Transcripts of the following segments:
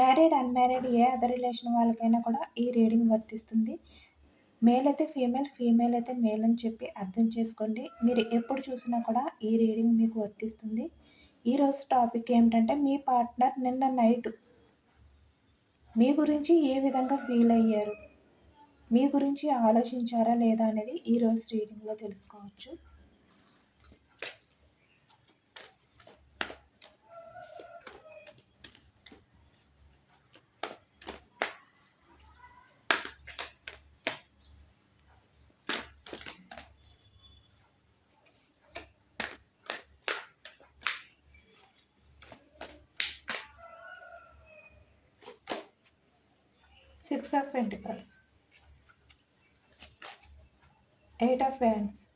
Married unmarried ఏ other relation వాళ్ళకైనా కూడా ఈ రీడింగ్ వర్తిస్తుంది. మేల్ అయితే ఫీమేల్ ఫీమేల్ అయితే మేల్ అని చెప్పి అర్థం చేసుకోండి. మీరు ఎప్పుడు చూసినా కూడా ఈ రీడింగ్ మీకు వర్తిస్తుంది. ఈరోజు టాపిక్ ఏమిటంటే మీ పార్ట్నర్ నిన్న నైట్ మీ గురించి ఏ విధంగా ఫీల్ అయ్యారు? మీ గురించి ఆలోచించారా లేదా అనేది ఈరోజు రీడింగ్లో తెలుసుకోవచ్చు. Pentacles, Eight of Wands,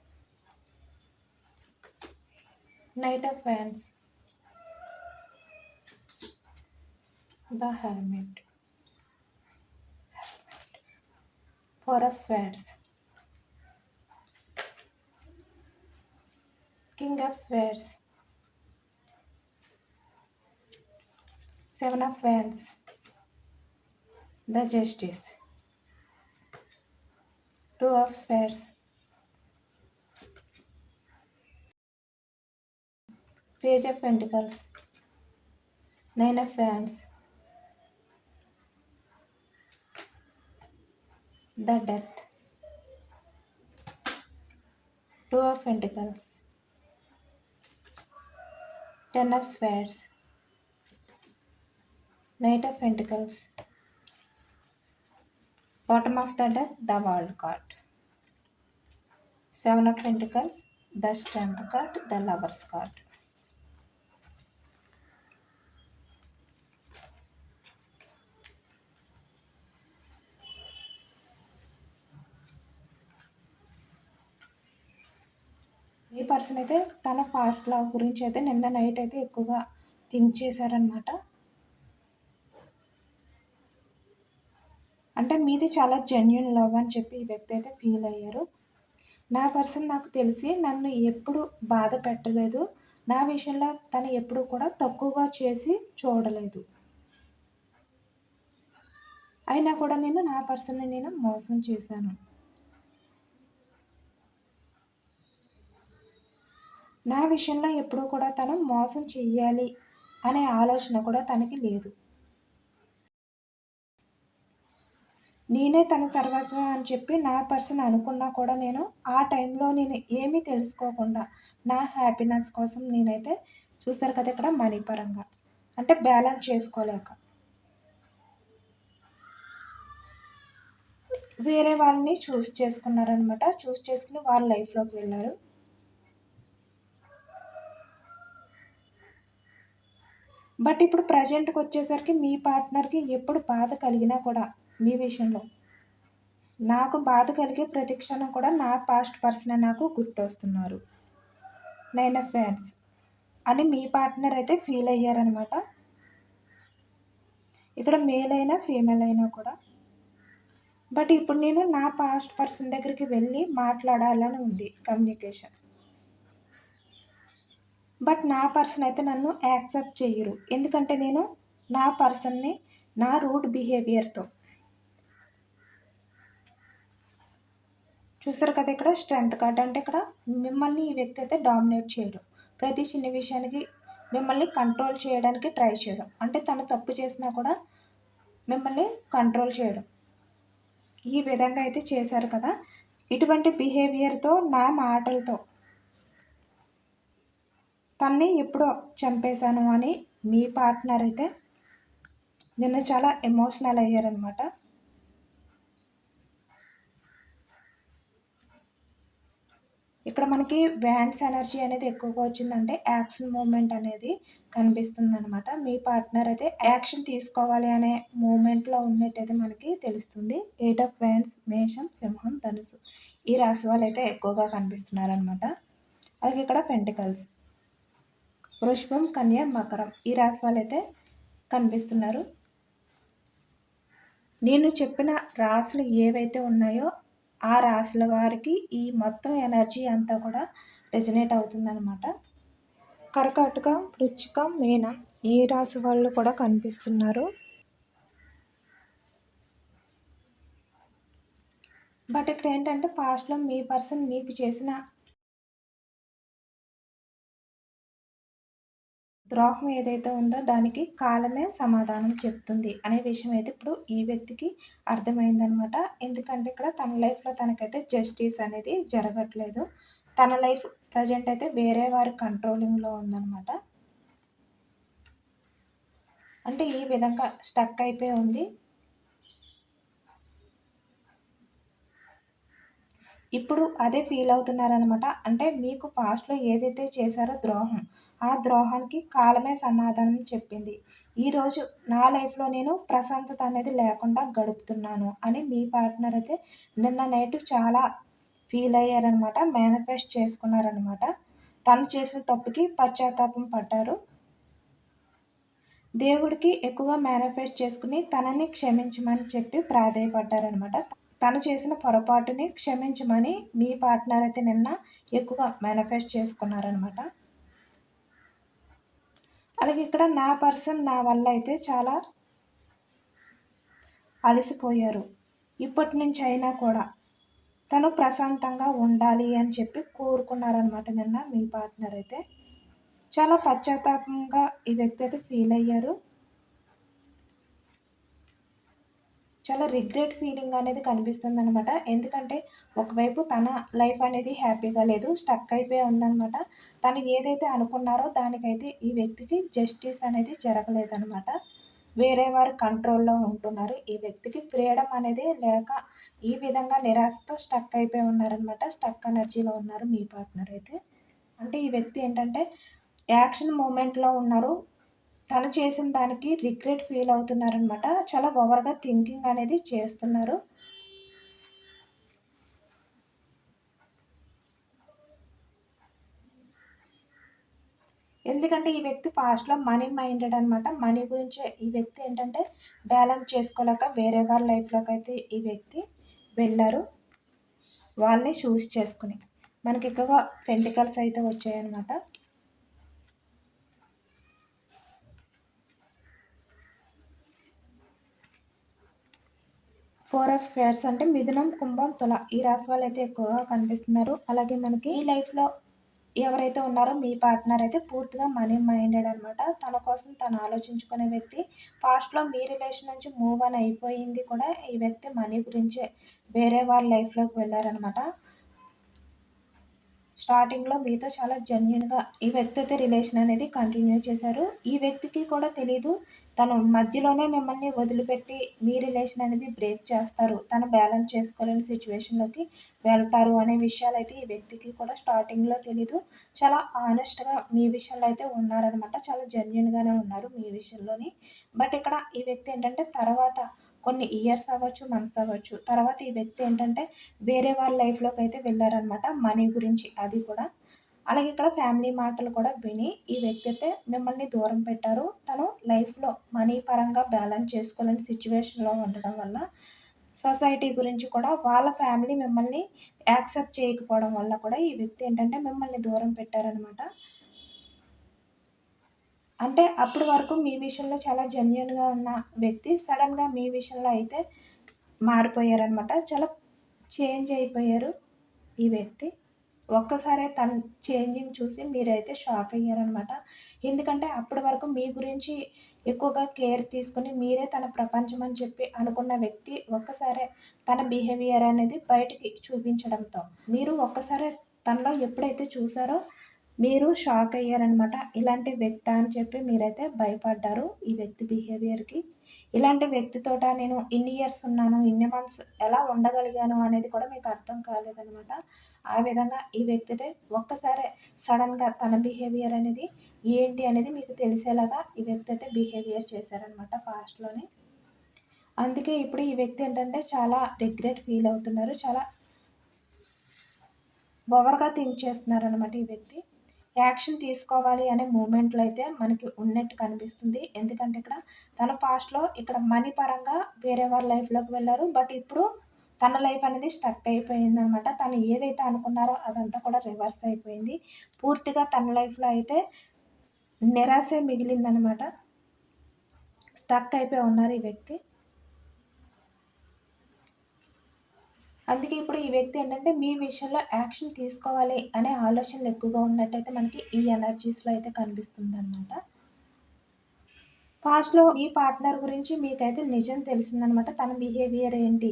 Knight of Wands, the Hermit, Four of Swords, King of Swords, Seven of Wands, the justice. Two of spades page of pentacles. Nine of wands. The death. Two of pentacles. Ten of spades knight of pentacles Bottom of the deck, the world card. Seven of Pentacles, the strength card, the lover's card. ఈ person అయితే తన fast love గురించి అయితే నిన్న night అయితే ఎక్కువగా think చేశారనమాట అంటే మీది చాలా జెన్యున్ లవ్ అని చెప్పి ఈ వ్యక్తి అయితే ఫీల్ అయ్యారు. నా పర్సన్ నాకు తెలిసి నన్ను ఎప్పుడు బాధ పెట్టలేదు. నా విషయంలో తను ఎప్పుడు కూడా తక్కువగా చేసి చూడలేదు. అయినా కూడా నేను నా పర్సన్ని నేను మోసం చేశాను. నా విషయంలో ఎప్పుడూ కూడా తను మోసం చెయ్యాలి అనే ఆలోచన కూడా తనకి లేదు. నేనే తన సర్వస్వం అని చెప్పి నా పర్సన్ అనుకున్నా కూడా నేను ఆ టైంలో నేను ఏమీ తెలుసుకోకుండా నా హ్యాపీనెస్ కోసం నేనైతే చూసారు కదా ఇక్కడ మనీ పరంగా. అంటే బ్యాలెన్స్ చేసుకోలేక. వేరే వాళ్ళని చూస్ చేసుకున్నారనమాట. చూస్ చేసుకుని వాళ్ళ లైఫ్లోకి వెళ్ళారు. బట్ ఇప్పుడు ప్రజెంట్కి వచ్చేసరికి మీ పార్ట్నర్కి ఎప్పుడు బాధ కలిగినా కూడా మీ విషయంలో. నాకు బాధ కలిగే ప్రతి క్షణం కూడా నా పాస్ట్ పర్సన్ నాకు గుర్తొస్తున్నారు. నైన్ ఆఫ్ ఫ్యాన్స్ అని మీ పార్ట్నర్ అయితే ఫీల్ అయ్యారనమాట ఇక్కడ మేల్ అయినా ఫీమేల్ అయినా కూడా. బట్ ఇప్పుడు నేను నా పాస్ట్ పర్సన్ దగ్గరికి వెళ్ళి మాట్లాడాలని ఉంది కమ్యూనికేషన్ బట్ నా పర్సన్ అయితే నన్ను యాక్సెప్ట్ చేయరు ఎందుకంటే నేను నా పర్సన్ని నా రూట్ బిహేవియర్తో చూసారు కదా ఇక్కడ స్ట్రెంత్ కార్డ్ అంటే ఇక్కడ మిమ్మల్ని ఈ వ్యక్తి అయితే డామినేట్ చేయడం. ప్రతి చిన్న విషయానికి మిమ్మల్ని కంట్రోల్ చేయడానికి ట్రై చేయడం. అంటే తను తప్పు చేసినా కూడా మిమ్మల్ని కంట్రోల్ చేయడం. ఈ విధంగా అయితే చేశారు కదా. ఇటువంటి బిహేవియర్తో నా మాటలతో తన్ని ఎప్పుడో చంపేశాను అని మీ పార్ట్నర్ అయితే నిన్న చాలా ఎమోషనల్ అయ్యారనమాట ఇక్కడ మనకి వ్యాండ్స్ ఎనర్జీ అనేది ఎక్కువగా వచ్చిందంటే యాక్షన్ మూమెంట్ అనేది కనిపిస్తుంది అనమాట మీ పార్ట్నర్ అయితే యాక్షన్ తీసుకోవాలి అనే మూమెంట్లో ఉన్నట్టయితే మనకి తెలుస్తుంది. ఎయిట్ ఆఫ్ వ్యాండ్స్ మేషం సింహం ధనుసు ఈ రాశి వాళ్ళు అయితే ఎక్కువగా కనిపిస్తున్నారు అనమాట అలాగే ఇక్కడ పెంటికల్స్ వృషభం కన్య మకరం ఈ రాశి వాళ్ళు అయితే కనిపిస్తున్నారు. నేను చెప్పిన రాసులు ఏవైతే ఉన్నాయో ఆ రాశుల వారికి ఈ మొత్తం ఎనర్జీ అంతా కూడా రెజినేట్ అవుతుందన్నమాట. కర్కాటక వృచ్చిక మీనం ఈ రాశి వాళ్ళు కూడా కనిపిస్తున్నారు. బట్ ఇక్కడ ఏంటంటే పాస్ట్లో మీ పర్సన్ మీకు చేసిన ద్రోహం ఏదైతే ఉందో దానికి కాలమే సమాధానం చెప్తుంది అనే విషయం అయితే ఇప్పుడు ఈ వ్యక్తికి అర్థమైందనమాట. ఎందుకంటే ఇక్కడ తన లైఫ్లో తనకైతే జస్టిస్ అనేది జరగట్లేదు. తన లైఫ్ ప్రజెంట్ అయితే వేరే వారి కంట్రోలింగ్లో ఉందన్నమాట అంటే ఈ విధంగా స్టక్ అయిపోయి ఉంది. ఇప్పుడు అదే ఫీల్ అవుతున్నారనమాట అంటే మీకు పాస్ట్లో ఏదైతే చేశారో ద్రోహం ఆ ద్రోహానికి కాలమే సమాధానం చెప్పింది. ఈరోజు నా లైఫ్లో నేను ప్రశాంతత అనేది లేకుండా గడుపుతున్నాను అని మీ పార్ట్నర్ అయితే నిన్న నైట్ చాలా ఫీల్ అయ్యారనమాట మేనిఫెస్ట్ చేసుకున్నారనమాట తను చేసిన తప్పుకి పశ్చాత్తాపం పడ్డారు. దేవుడికి ఎక్కువగా మేనిఫెస్ట్ చేసుకుని తనని క్షమించమని చెప్పి ప్రాధాయపడ్డారనమాట తను చేసిన పొరపాటుని క్షమించమని మీ పార్ట్నర్ అయితే నిన్న ఎక్కువగా మేనిఫెస్ట్ చేసుకున్నారనమాట అలాగే ఇక్కడ నా పర్సన్ నా వల్ల అయితే చాలా అలసిపోయారు. ఇప్పటి నుంచి అయినా కూడా తను ప్రశాంతంగా ఉండాలి అని చెప్పి కోరుకున్నారనమాట నిన్న మీ పార్ట్నర్ అయితే. చాలా పశ్చాత్తాపంగా ఈ వ్యక్తి అయితే ఫీల్ అయ్యారు. చాలా రిగ్రెట్ ఫీలింగ్ అనేది కనిపిస్తుంది అనమాట ఎందుకంటే ఒకవైపు తన లైఫ్ అనేది హ్యాపీగా లేదు స్టక్ అయిపోయి ఉందనమాట తను ఏదైతే అనుకున్నారో దానికైతే ఈ వ్యక్తికి జస్టిస్ అనేది జరగలేదనమాట వేరే వారు కంట్రోల్లో ఉంటున్నారు. ఈ వ్యక్తికి ఫ్రీడమ్ అనేది లేక ఈ విధంగా నిరాశతో స్టక్ అయిపోయి ఉన్నారనమాట స్టక్ ఎనర్జీలో ఉన్నారు మీ పార్ట్నర్ అయితే. అంటే ఈ వ్యక్తి ఏంటంటే యాక్షన్ మూమెంట్లో ఉన్నారు. తను చేసిన దానికి రిగ్రెట్ ఫీల్ అవుతున్నారనమాట చాలా ఓవర్గా థింకింగ్ అనేది చేస్తున్నారు. ఎందుకంటే ఈ వ్యక్తి పాస్ట్లో మనీ మైండెడ్ అనమాట మనీ గురించి ఈ వ్యక్తి ఏంటంటే బ్యాలెన్స్ చేసుకోలేక వేరే వాళ్ళ లైఫ్లోకి అయితే ఈ వ్యక్తి వెళ్ళారు. వాళ్ళని చూస్ చేసుకుని. మనకి ఎక్కువగా పెంటికల్స్ అయితే వచ్చాయన్నమాట. ఫోర్ ఆఫ్ స్వేర్స్ అంటే మిథునం కుంభం తుల. ఈ రాశి వాళ్ళు అయితే ఎక్కువగా కనిపిస్తున్నారు. అలాగే మనకి ఈ లైఫ్లో ఎవరైతే ఉన్నారో మీ పార్ట్నర్ అయితే పూర్తిగా మనీ మైండెడ్ అనమాట తన కోసం తను ఆలోచించుకునే వ్యక్తి. పాస్ట్లో మీ రిలేషన్ నుంచి మూవ్ అని అయిపోయింది కూడా ఈ వ్యక్తి మనీ గురించే. వేరే వాళ్ళ లైఫ్లోకి వెళ్ళారనమాట స్టార్టింగ్లో మీతో చాలా జెన్యున్గా ఈ వ్యక్తి అయితే రిలేషన్ అనేది కంటిన్యూ చేశారు. ఈ వ్యక్తికి కూడా తెలీదు. తను మధ్యలోనే మిమ్మల్ని వదిలిపెట్టి మీ రిలేషన్ అనేది బ్రేక్ చేస్తారు. తను బ్యాలెన్స్ చేసుకోలేని సిచ్యువేషన్లోకి వెళ్తారు అనే విషయాలు అయితే ఈ వ్యక్తికి కూడా స్టార్టింగ్లో తెలీదు. చాలా ఆనెస్ట్గా మీ విషయంలో అయితే ఉన్నారనమాట చాలా జెన్యున్గానే ఉన్నారు మీ విషయంలోని. బట్ ఇక్కడ ఈ వ్యక్తి ఏంటంటే తర్వాత కొన్ని ఇయర్స్ అవ్వచ్చు మంత్స్ అవ్వచ్చు. తర్వాత ఈ వ్యక్తి ఏంటంటే వేరే వాళ్ళ లైఫ్లోకి అయితే వెళ్ళారనమాట మనీ గురించి అది కూడా. అలాగే ఇక్కడ ఫ్యామిలీ మాటలు కూడా విని ఈ వ్యక్తి అయితే మిమ్మల్ని దూరం పెట్టారు. తను లైఫ్లో మనీ పరంగా బ్యాలెన్స్ చేసుకోలేని సిచ్యువేషన్లో ఉండడం వల్ల సొసైటీ గురించి కూడా వాళ్ళ ఫ్యామిలీ మిమ్మల్ని యాక్సెప్ట్ చేయకపోవడం వల్ల కూడా ఈ వ్యక్తి ఏంటంటే మిమ్మల్ని దూరం పెట్టారనమాట అంటే అప్పటి వరకు మీ విషయంలో చాలా జెన్యున్గా ఉన్న వ్యక్తి సడన్గా మీ విషయంలో అయితే మారిపోయారనమాట చాలా చేంజ్ అయిపోయారు ఈ వ్యక్తి. ఒక్కసారే తన చేంజింగ్ చూసి మీరైతే షాక్ అయ్యారనమాట ఎందుకంటే అప్పటి వరకు మీ గురించి ఎక్కువగా కేర్ తీసుకుని మీరే తన ప్రపంచం అని చెప్పి అనుకున్న వ్యక్తి ఒక్కసారే తన బిహేవియర్ అనేది బయటికి చూపించడంతో. మీరు ఒక్కసారే తనలో ఎప్పుడైతే చూసారో మీరు షాక్ అయ్యారనమాట ఇలాంటి వ్యక్తి అని చెప్పి మీరైతే భయపడ్డారు ఈ వ్యక్తి బిహేవియర్కి ఇలాంటి వ్యక్తితోట నేను ఇన్ని ఇయర్స్ ఉన్నాను ఇన్ని మంత్స్ ఎలా ఉండగలిగాను అనేది కూడా మీకు అర్థం కాలేదనమాట ఆ విధంగా ఈ వ్యక్తితే ఒక్కసారి సడన్గా తన బిహేవియర్ అనేది ఏంటి అనేది మీకు తెలిసేలాగా ఈ వ్యక్తి అయితే బిహేవియర్ చేశారనమాట ఫాస్ట్లోనే అందుకే ఇప్పుడు ఈ వ్యక్తి ఏంటంటే చాలా రిగ్రెట్ ఫీల్ అవుతున్నారు చాలా ఓవర్గా థింక్ చేస్తున్నారు అనమాట ఈ వ్యక్తి. యాక్షన్ తీసుకోవాలి అనే మూమెంట్లో అయితే మనకి ఉన్నట్టు కనిపిస్తుంది. ఎందుకంటే ఇక్కడ తన పాస్ట్లో ఇక్కడ మనీ పరంగా వేరే వాళ్ళ లైఫ్లోకి వెళ్ళారు. బట్ ఇప్పుడు తన లైఫ్ అనేది స్టక్ అయిపోయింది అనమాట తను ఏదైతే అనుకున్నారో అదంతా కూడా రివర్స్ అయిపోయింది. పూర్తిగా తన లైఫ్లో అయితే నిరాశే మిగిలిందనమాట స్టక్ అయిపోయి ఉన్నారు ఈ వ్యక్తి. అందుకే ఇప్పుడు ఈ వ్యక్తి ఏంటంటే మీ విషయంలో యాక్షన్ తీసుకోవాలి అనే ఆలోచనలు ఎక్కువగా ఉన్నట్టయితే మనకి ఈ ఎనర్జీస్లో అయితే కనిపిస్తుంది అనమాట పాస్ట్లో మీ పార్ట్నర్ గురించి మీకైతే నిజం తెలిసిందనమాట తన బిహేవియర్ ఏంటి?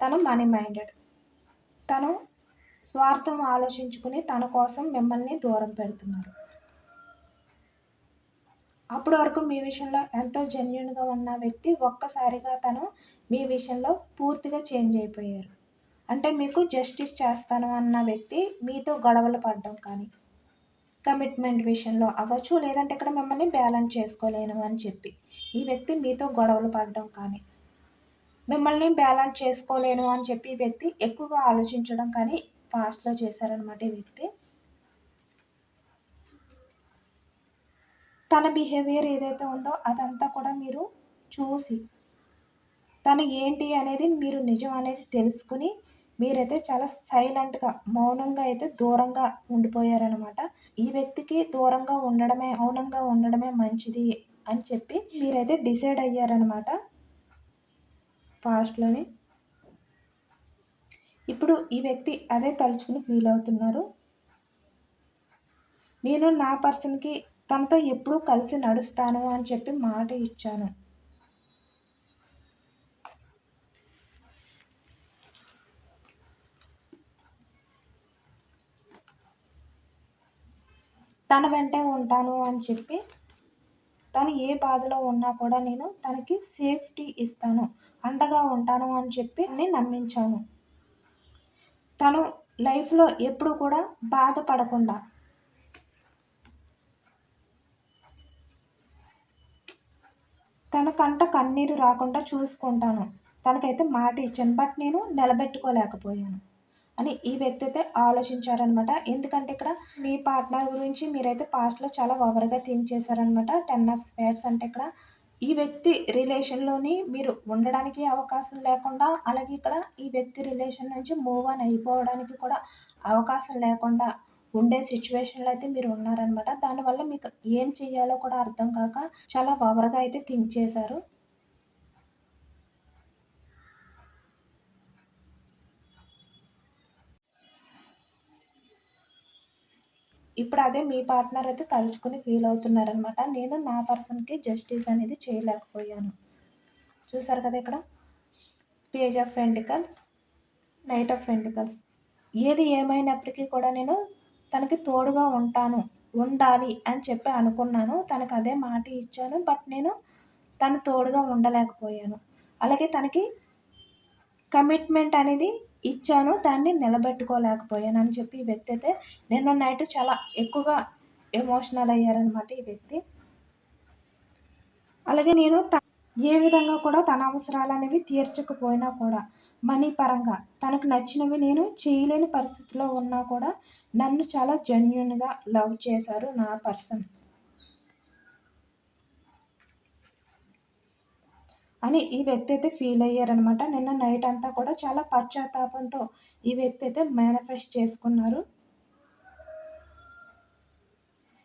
తను మనీ మైండెడ్. తను స్వార్థం ఆలోచించుకుని తన కోసం మిమ్మల్ని దూరం పెడుతున్నారు. అప్పటి వరకు మీ విషయంలో ఎంతో జెన్యున్గా ఉన్న వ్యక్తి ఒక్కసారిగా తను మీ విషయంలో పూర్తిగా చేంజ్ అయిపోయారు. అంటే మీకు జస్టిస్ చేస్తాను అన్న వ్యక్తి మీతో గొడవలు పడడం కానీ కమిట్మెంట్ విషయంలో అవ్వచ్చు లేదంటే ఇక్కడ మిమ్మల్ని బ్యాలెన్స్ చేసుకోలేను అని చెప్పి ఈ వ్యక్తి మీతో గొడవలు పడడం కానీ మిమ్మల్ని బ్యాలెన్స్ చేసుకోలేను అని చెప్పి ఈ వ్యక్తి ఎక్కువగా ఆలోచించడం కానీ పాస్ట్లో చేశారనమాట ఈ వ్యక్తి. తన బిహేవియర్ ఏదైతే ఉందో అదంతా కూడా మీరు చూసి తను ఏంటి అనేది మీరు నిజం అనేది తెలుసుకుని మీరైతే చాలా సైలెంట్గా మౌనంగా అయితే దూరంగా ఉండిపోయారనమాట ఈ వ్యక్తికి దూరంగా ఉండడమే మౌనంగా ఉండడమే మంచిది అని చెప్పి మీరైతే డిసైడ్ అయ్యారనమాట పాస్ట్లోని ఇప్పుడు ఈ వ్యక్తి అదే తలుచుకుని ఫీల్ అవుతున్నారు. నేను నా పర్సన్కి తనతో ఎప్పుడూ కలిసి నడుస్తాను అని చెప్పి మాట ఇచ్చాను. తన వెంటే ఉంటాను అని చెప్పి తను ఏ బాధలో ఉన్నా కూడా నేను తనకి సేఫ్టీ ఇస్తాను. అండగా ఉంటాను అని చెప్పి నేను నమ్మించాను. తను లైఫ్లో ఎప్పుడు కూడా బాధపడకుండా తన కంట కన్నీరు రాకుండా చూసుకుంటాను. తనకైతే మాట ఇచ్చాను బట్ నేను నిలబెట్టుకోలేకపోయాను అని ఈ వ్యక్తి అయితే ఆలోచించారనమాట. ఎందుకంటే ఇక్కడ మీ పార్ట్నర్ గురించి మీరైతే పాస్ట్లో చాలా ఓవర్గా థింక్ చేశారనమాట. టెన్ ఆఫ్ స్పేర్స్ అంటే ఇక్కడ ఈ వ్యక్తి రిలేషన్లోని మీరు ఉండడానికి అవకాశం లేకుండా అలాగే ఇక్కడ ఈ వ్యక్తి రిలేషన్ నుంచి మూవ్ ఆన్ అయిపోవడానికి కూడా అవకాశం లేకుండా ఉండే సిచ్యువేషన్లో అయితే మీరు ఉన్నారనమాట దానివల్ల మీకు ఏం చేయాలో కూడా అర్థం కాక చాలా ఓవర్గా అయితే థింక్ చేశారు. ఇప్పుడు అదే మీ పార్ట్నర్ అయితే తలుచుకుని ఫీల్ అవుతున్నారనమాట నేను నా పర్సన్కి జస్టిస్ అనేది చేయలేకపోయాను. చూసారు కదా ఇక్కడ? Page of pentacles knight of pentacles ఏది ఏమైనప్పటికీ కూడా నేను తనకి తోడుగా ఉంటాను ఉండాలి అని చెప్పి అనుకున్నాను. తనకు అదే మాట ఇచ్చాను. బట్ నేను తను తోడుగా ఉండలేకపోయాను. అలాగే తనకి కమిట్మెంట్ అనేది ఇచ్చాను. దాన్ని నిలబెట్టుకోలేకపోయాను అని చెప్పి ఈ వ్యక్తి అయితే నిన్న నైట్ చాలా ఎక్కువగా ఎమోషనల్ అయ్యారనమాట ఈ వ్యక్తి. అలాగే నేను ఏ విధంగా కూడా తన అవసరాలు అనేవి తీర్చకపోయినా కూడా మనీ పరంగా తనకు నచ్చినవి నేను చేయలేని పరిస్థితిలో ఉన్నా కూడా నన్ను చాలా జెన్యున్గా లవ్ చేశారు నా పర్సన్. అని ఈ వ్యక్తి అయితే ఫీల్ అయ్యారనమాట నిన్న నైట్ అంతా కూడా చాలా పశ్చాత్తాపంతో ఈ వ్యక్తి అయితే మేనిఫెస్ట్ చేసుకున్నారు.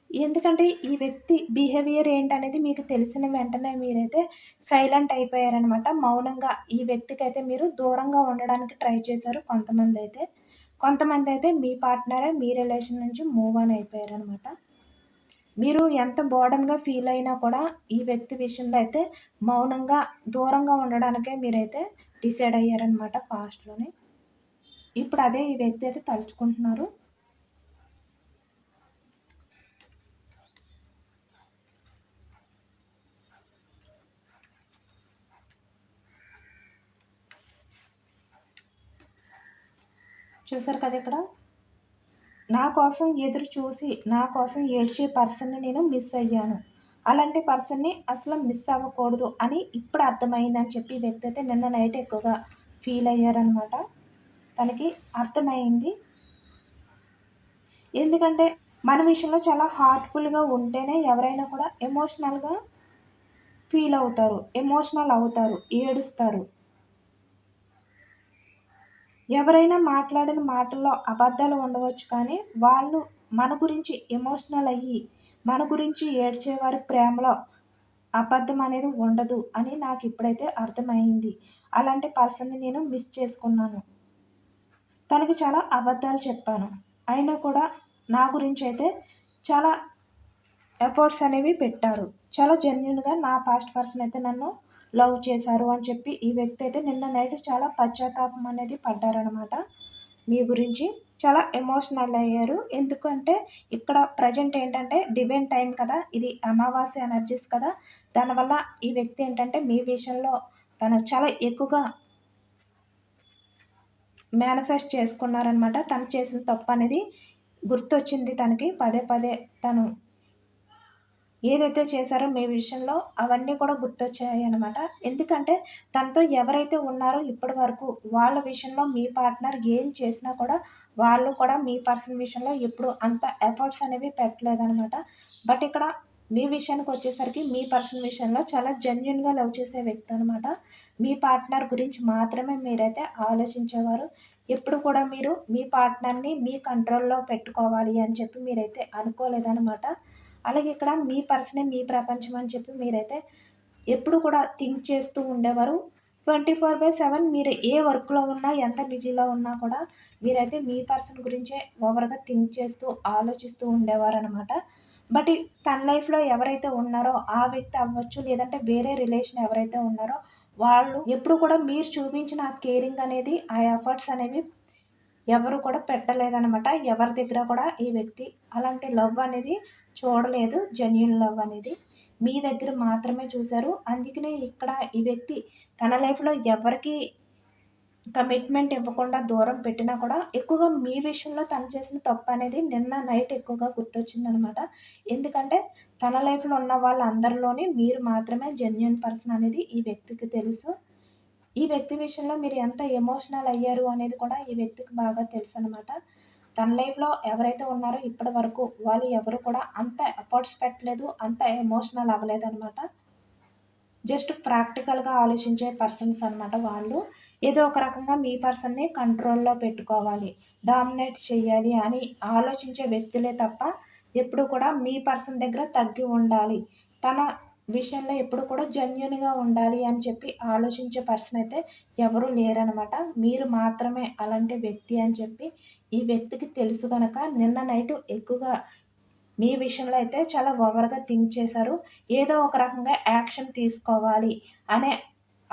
ఎందుకంటే ఈ వ్యక్తి బిహేవియర్ ఏంటనేది మీకు తెలిసిన వెంటనే మీరైతే సైలెంట్ అయిపోయారనమాట మౌనంగా ఈ వ్యక్తికి అయితే మీరు దూరంగా ఉండడానికి ట్రై చేశారు కొంతమంది అయితే కొంతమంది అయితే మీ పార్ట్నరే మీ రిలేషన్ నుంచి మూవ్ ఆన్ అయిపోయారనమాట. మీరు ఎంత బోర్డన్గా ఫీల్ అయినా కూడా ఈ వ్యక్తి విషయంలో అయితే మౌనంగా దూరంగా ఉండడానికే మీరైతే డిసైడ్ అయ్యారనమాట ఫాస్ట్లోనే ఇప్పుడు అదే ఈ వ్యక్తి అయితే తలుచుకుంటున్నారు. చూసారు కదా ఇక్కడ? నా కోసం ఎదురు చూసి నా కోసం ఏడ్చే పర్సన్ని నేను మిస్ అయ్యాను. అలాంటి పర్సన్ని అసలు మిస్ అవ్వకూడదు అని ఇప్పుడు అర్థమైందని చెప్పి వ్యక్తి అయితే నిన్న నైట్ ఎక్కువగా ఫీల్ అయ్యారనమాట తనకి అర్థమైంది. ఎందుకంటే మన విషయంలో చాలా హార్ట్ఫుల్గా ఉంటేనే ఎవరైనా కూడా ఎమోషనల్గా ఫీల్ అవుతారు ఎమోషనల్ అవుతారు ఏడుస్తారు. ఎవరైనా మాట్లాడిన మాటల్లో అబద్ధాలు ఉండవచ్చు కానీ వాళ్ళు మన గురించి ఎమోషనల్ అయ్యి మన గురించి ఏడ్చేవారి ప్రేమలో అబద్ధం అనేది ఉండదు అని నాకు ఇప్పుడైతే అర్థమైంది. అలాంటి పర్సన్ని నేను మిస్ చేసుకున్నాను. తనకి చాలా అబద్ధాలు చెప్పాను. అయినా కూడా నా గురించి అయితే చాలా ఎఫర్ట్స్ అనేవి పెట్టారు. చాలా జెన్యున్గా నా పాస్ట్ పర్సన్ అయితే నన్ను లవ్ చేశారు అని చెప్పి ఈ వ్యక్తి అయితే నిన్న నైట్ చాలా పశ్చాత్తాపం అనేది పడ్డారనమాట మీ గురించి చాలా ఎమోషనల్ అయ్యారు. ఎందుకంటే ఇక్కడ ప్రజెంట్ ఏంటంటే డివైన్ టైం కదా ఇది అమావాస్య ఎనర్జీస్ కదా. దానివల్ల ఈ వ్యక్తి ఏంటంటే మీ విషయంలో తను చాలా ఎక్కువగా మేనిఫెస్ట్ చేసుకున్నారనమాట తను చేసిన తప్పు అనేది గుర్తొచ్చింది తనకి. పదే పదే తను ఏదైతే చేశారో మీ విషయంలో అవన్నీ కూడా గుర్తొచ్చాయి అనమాట ఎందుకంటే తనతో ఎవరైతే ఉన్నారో ఇప్పటి వరకు వాళ్ళ విషయంలో మీ పార్ట్నర్ ఏం చేసినా కూడా వాళ్ళు కూడా మీ పర్సన్ విషయంలో ఎప్పుడు అంత ఎఫర్ట్స్ అనేవి పెట్టలేదనమాట బట్ ఇక్కడ మీ విషయానికి వచ్చేసరికి మీ పర్సన్ విషయంలో చాలా జెన్యున్గా లవ్ చేసే వ్యక్తి అనమాట మీ పార్ట్నర్ గురించి మాత్రమే మీరైతే ఆలోచించేవారు. ఎప్పుడు కూడా మీరు మీ పార్ట్నర్ని మీ కంట్రోల్లో పెట్టుకోవాలి అని చెప్పి మీరైతే అనుకోలేదనమాట అలాగే ఇక్కడ మీ పర్సనే మీ ప్రపంచం అని చెప్పి మీరైతే ఎప్పుడు కూడా థింక్ చేస్తూ ఉండేవారు. ట్వంటీ ఫోర్ బై సెవెన్ మీరు ఏ వర్క్లో ఉన్నా ఎంత బిజీలో ఉన్నా కూడా మీరైతే మీ పర్సన్ గురించే ఓవర్గా థింక్ చేస్తూ ఆలోచిస్తూ ఉండేవారు అనమాట బట్ తన లైఫ్లో ఎవరైతే ఉన్నారో ఆ వ్యక్తి అవ్వచ్చు లేదంటే వేరే రిలేషన్ ఎవరైతే ఉన్నారో వాళ్ళు ఎప్పుడు కూడా మీరు చూపించిన ఆ కేరింగ్ అనేది ఆ ఎఫర్ట్స్ అనేవి ఎవరు కూడా పెట్టలేదనమాట ఎవరి దగ్గర కూడా ఈ వ్యక్తి అలాంటి లవ్ అనేది చూడలేదు జెన్యున్ లవ్ అనేది. మీ దగ్గర మాత్రమే చూశారు. అందుకనే ఇక్కడ ఈ వ్యక్తి తన లైఫ్లో ఎవరికి కమిట్మెంట్ ఇవ్వకుండా దూరం పెట్టినా కూడా ఎక్కువగా మీ విషయంలో తను చేసిన తప్పు అనేది నిన్న నైట్ ఎక్కువగా గుర్తొచ్చిందనమాట ఎందుకంటే తన లైఫ్లో ఉన్న వాళ్ళందరిలోని మీరు మాత్రమే జెన్యున్ పర్సన్ అనేది ఈ వ్యక్తికి తెలుసు. ఈ వ్యక్తి విషయంలో మీరు ఎంత ఎమోషనల్ అయ్యారు అనేది కూడా ఈ వ్యక్తికి బాగా తెలుసు అనమాట తన లైఫ్లో ఎవరైతే ఉన్నారో ఇప్పటి వరకు వాళ్ళు ఎవరు కూడా అంత ఎఫర్ట్స్ పెట్టలేదు అంత ఎమోషనల్ అవ్వలేదు అనమాట జస్ట్ ప్రాక్టికల్గా ఆలోచించే పర్సన్స్ అనమాట వాళ్ళు. ఏదో ఒక రకంగా మీ పర్సన్ని కంట్రోల్లో పెట్టుకోవాలి డామినేట్ చేయాలి అని ఆలోచించే వ్యక్తులే తప్ప ఎప్పుడు కూడా మీ పర్సన్ దగ్గర తగ్గి ఉండాలి. తన విషయంలో ఎప్పుడు కూడా జెన్యున్గా ఉండాలి అని చెప్పి ఆలోచించే పర్సన్ అయితే ఎవరు లేరనమాట మీరు మాత్రమే అలాంటి వ్యక్తి అని చెప్పి ఈ వ్యక్తికి తెలుసు కనుక నిన్న నైట్ ఎక్కువగా మీ విషయంలో అయితే చాలా ఓవర్గా థింక్ చేశారు. ఏదో ఒక రకంగా యాక్షన్ తీసుకోవాలి అనే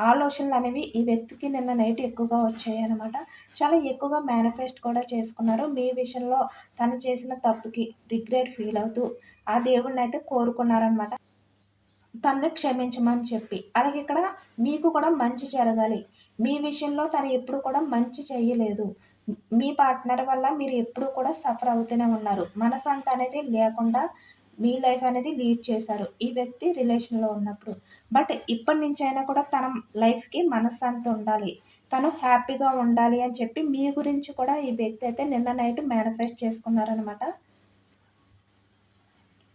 ఆలోచనలు అనేవి ఈ వ్యక్తికి నిన్న నైట్ ఎక్కువగా వచ్చాయి అనమాట చాలా ఎక్కువగా మేనిఫెస్ట్ కూడా చేసుకున్నారు. మీ విషయంలో తను చేసిన తప్పుకి రిగ్రెట్ ఫీల్ అవుతూ ఆ దేవుడిని అయితే కోరుకున్నారనమాట తనని క్షమించమని చెప్పి. అలాగే ఇక్కడ మీకు కూడా మంచి జరగాలి. మీ విషయంలో తను ఎప్పుడు కూడా మంచి చేయలేదు. మీ పార్ట్నర్ వల్ల మీరు ఎప్పుడు కూడా సఫర్ అవుతూనే ఉన్నారు. మనసంత అనేది లేకుండా మీ లైఫ్ అనేది లీడ్ చేశారు ఈ వ్యక్తి రిలేషన్లో ఉన్నప్పుడు. బట్ ఇప్పటి నుంచి అయినా కూడా తన లైఫ్కి మనశ్శాంతి ఉండాలి. తను హ్యాపీగా ఉండాలి అని చెప్పి మీ గురించి కూడా ఈ వ్యక్తి అయితే నిన్న నైట్ మేనిఫెస్ట్ చేసుకున్నారనమాట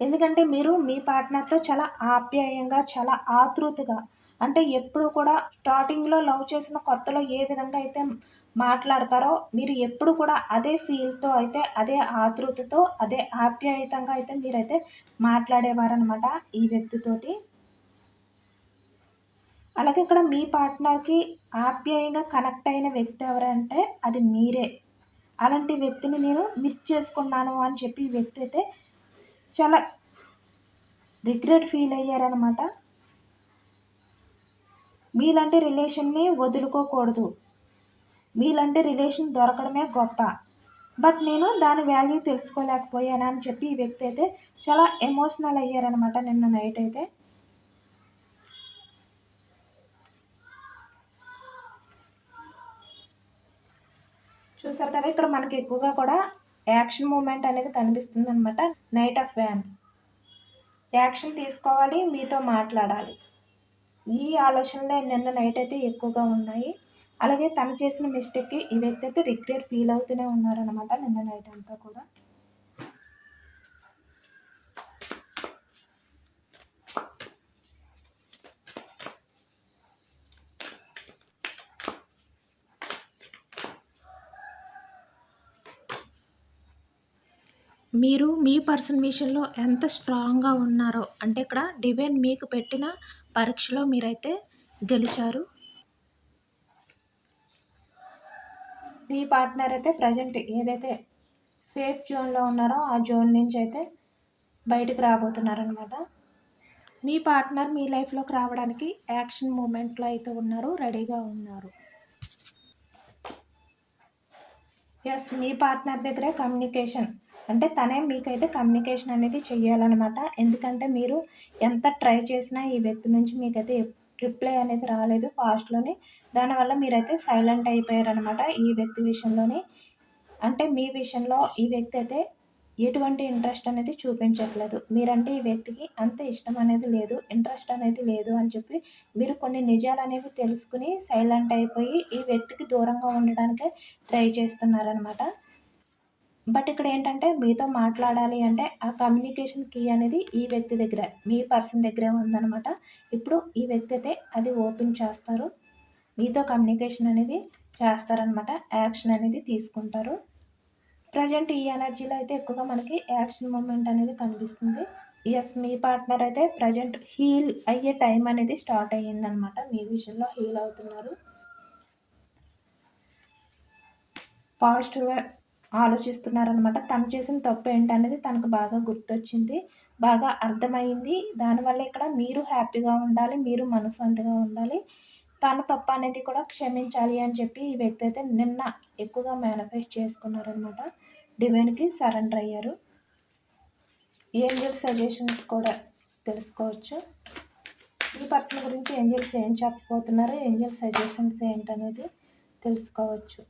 ఎందుకంటే మీరు మీ పార్ట్నర్తో చాలా ఆప్యాయంగా చాలా ఆతృతగా అంటే ఎప్పుడు కూడా స్టార్టింగ్లో లవ్ చేసిన కొత్తలో ఏ విధంగా అయితే మాట్లాడతారో మీరు ఎప్పుడు కూడా అదే ఫీల్తో అయితే అదే ఆతృతతో అదే ఆప్యాయతంగా అయితే మీరైతే మాట్లాడేవారనమాట ఈ వ్యక్తితోటి. అలాగే ఇక్కడ మీ పార్ట్నర్కి ఆప్యాయంగా కనెక్ట్ అయిన వ్యక్తి ఎవరంటే అది మీరే. అలాంటి వ్యక్తిని నేను మిస్ చేసుకున్నాను అని చెప్పి ఈ వ్యక్తి అయితే చాలా రిగ్రెట్ ఫీల్ అయ్యారనమాట మీలాంటి రిలేషన్ని వదులుకోకూడదు. మీలాంటి రిలేషన్ దొరకడమే గొప్ప. బట్ నేను దాని వాల్యూ తెలుసుకోలేకపోయాను అని చెప్పి ఈ వ్యక్తి అయితే చాలా ఎమోషనల్ అయ్యారనమాట నిన్న నైట్ అయితే. చూసారు కదా ఇక్కడ మనకి ఎక్కువగా కూడా యాక్షన్ మూమెంట్ అనేది కనిపిస్తుంది అనమాట నైట్ ఆఫ్ వ్యాన్స్. యాక్షన్ తీసుకోవాలి మీతో మాట్లాడాలి. ఈ ఆలోచనలే నిన్న నైట్ అయితే ఎక్కువగా ఉన్నాయి. అలాగే తను చేసిన మిస్టేక్కి ఈ వ్యక్తి అయితే రిగ్రెట్ ఫీల్ అవుతూనే ఉన్నారనమాట నిన్న నైట్ అంతా కూడా. మీరు మీ పర్సన్ విషయంలో ఎంత స్ట్రాంగ్గా ఉన్నారో అంటే ఇక్కడ డివైన్ మీకు పెట్టిన పరీక్షలో మీరైతే గెలిచారు. మీ పార్ట్నర్ అయితే ప్రజెంట్ ఏదైతే సేఫ్ జోన్లో ఉన్నారో ఆ జోన్ నుంచి అయితే బయటకు రాబోతున్నారనమాట మీ పార్ట్నర్ మీ లైఫ్లోకి రావడానికి యాక్షన్ మూమెంట్లో అయితే ఉన్నారు రెడీగా ఉన్నారు. ఎస్ మీ పార్ట్నర్ దగ్గరే కమ్యూనికేషన్ అంటే తనే మీకైతే కమ్యూనికేషన్ అనేది చెయ్యాలన్నమాట. ఎందుకంటే మీరు ఎంత ట్రై చేసినా ఈ వ్యక్తి నుంచి మీకైతే రిప్లై అనేది రాలేదు ఫాస్ట్లోనే దానివల్ల మీరైతే సైలెంట్ అయిపోయారనమాట ఈ వ్యక్తి విషయంలోని. అంటే మీ విషయంలో ఈ వ్యక్తి అయితే ఎటువంటి ఇంట్రెస్ట్ అనేది చూపించట్లేదు. మీరంటే ఈ వ్యక్తికి అంత ఇష్టం అనేది లేదు ఇంట్రెస్ట్ అనేది లేదు అని చెప్పి మీరు కొన్ని నిజాలు అనేవి తెలుసుకుని సైలెంట్ అయిపోయి ఈ వ్యక్తికి దూరంగా ఉండడానికే ట్రై చేస్తున్నారనమాట బట్ ఇక్కడ ఏంటంటే మీతో మాట్లాడాలి అంటే ఆ కమ్యూనికేషన్ కీ అనేది ఈ వ్యక్తి దగ్గర మీ పర్సన్ దగ్గరే ఉందనమాట ఇప్పుడు ఈ వ్యక్తి అయితే అది ఓపెన్ చేస్తారు. మీతో కమ్యూనికేషన్ అనేది చేస్తారనమాట యాక్షన్ అనేది తీసుకుంటారు. ప్రజెంట్ ఈ ఎనర్జీలో అయితే ఎక్కువగా మనకి యాక్షన్ మూమెంట్ అనేది కనిపిస్తుంది. ఎస్ మీ పార్ట్నర్ అయితే ప్రజెంట్ హీల్ అయ్యే టైం అనేది స్టార్ట్ అయ్యిందనమాట మీ విషయంలో హీల్ అవుతున్నారు. పాజిటివ్ ఆలోచిస్తున్నారనమాట తను చేసిన తప్పు ఏంటనేది తనకు బాగా గుర్తొచ్చింది. బాగా అర్థమైంది దానివల్ల ఇక్కడ మీరు హ్యాపీగా ఉండాలి మీరు మనశ్శాంతిగా ఉండాలి. తన తప్పు అనేది కూడా క్షమించాలి అని చెప్పి ఈ వ్యక్తి అయితే నిన్న ఎక్కువగా మేనిఫెస్ట్ చేసుకున్నారనమాట డివైన్కి సరెండర్ అయ్యారు. ఏంజల్ సజెషన్స్ కూడా తెలుసుకోవచ్చు. ఈ పర్సన్ గురించి ఏంజల్స్ ఏం చెప్పబోతున్నారు ఏంజల్ సజెషన్స్ ఏంటనేది తెలుసుకోవచ్చు.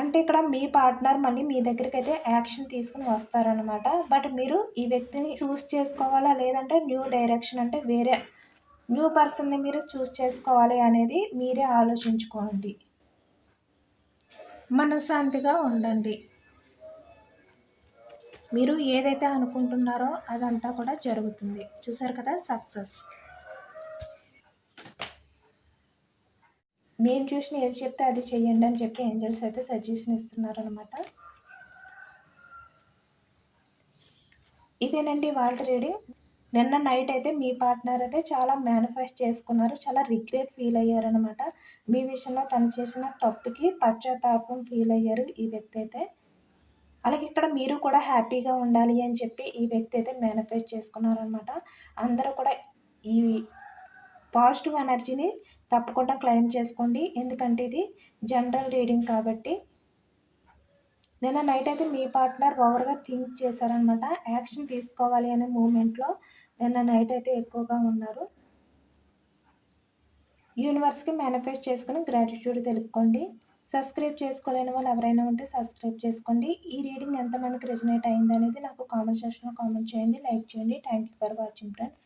అంటే ఇక్కడ మీ పార్ట్నర్ మళ్ళీ మీ దగ్గరికి అయితే యాక్షన్ తీసుకుని వస్తారనమాట బట్ మీరు ఈ వ్యక్తిని చూస్ చేసుకోవాలా? లేదంటే న్యూ డైరెక్షన్ అంటే వేరే న్యూ పర్సన్ని మీరు చూస్ చేసుకోవాలి అనేది మీరే ఆలోచించుకోండి. మనశ్శాంతిగా ఉండండి. మీరు ఏదైతే అనుకుంటున్నారో అదంతా కూడా జరుగుతుంది. చూసారు కదా? సక్సెస్ మేము చూసిన ఏది చెప్తే అది చెయ్యండి అని చెప్పి ఏంజల్స్ అయితే సజెషన్ ఇస్తున్నారు అనమాట ఇదేనండి వాళ్ళ రీడింగ్. నిన్న నైట్ అయితే మీ పార్ట్నర్ అయితే చాలా మేనిఫెస్ట్ చేసుకున్నారు. చాలా రిగ్రెట్ ఫీల్ అయ్యారనమాట మీ విషయంలో తను చేసిన తప్పుకి పశ్చాత్తాపం ఫీల్ అయ్యారు ఈ వ్యక్తి అయితే. అలాగే ఇక్కడ మీరు కూడా హ్యాపీగా ఉండాలి అని చెప్పి ఈ వ్యక్తి అయితే మేనిఫెస్ట్ చేసుకున్నారనమాట అందరూ కూడా ఈ పాజిటివ్ ఎనర్జీని తప్పకుండా క్లెయిమ్ చేసుకోండి. ఎందుకంటే ఇది జనరల్ రీడింగ్ కాబట్టి. నిన్న నైట్ అయితే మీ పార్ట్నర్ ఓవర్గా థింక్ చేశారనమాట యాక్షన్ తీసుకోవాలి అనే మూమెంట్లో నిన్న నైట్ అయితే ఎక్కువగా ఉన్నారు. యూనివర్స్కి మేనిఫెస్ట్ చేసుకుని గ్రాటిట్యూడ్ తెలుపుకోండి. సబ్స్క్రైబ్ చేసుకోలేని వాళ్ళు ఎవరైనా ఉంటే సబ్స్క్రైబ్ చేసుకోండి. ఈ రీడింగ్ ఎంతమందికి రెజినేట్ అయిందనేది నాకు కామెంట్ సెక్షన్లో కామెంట్ చేయండి. లైక్ చేయండి. Thank you for watching friends.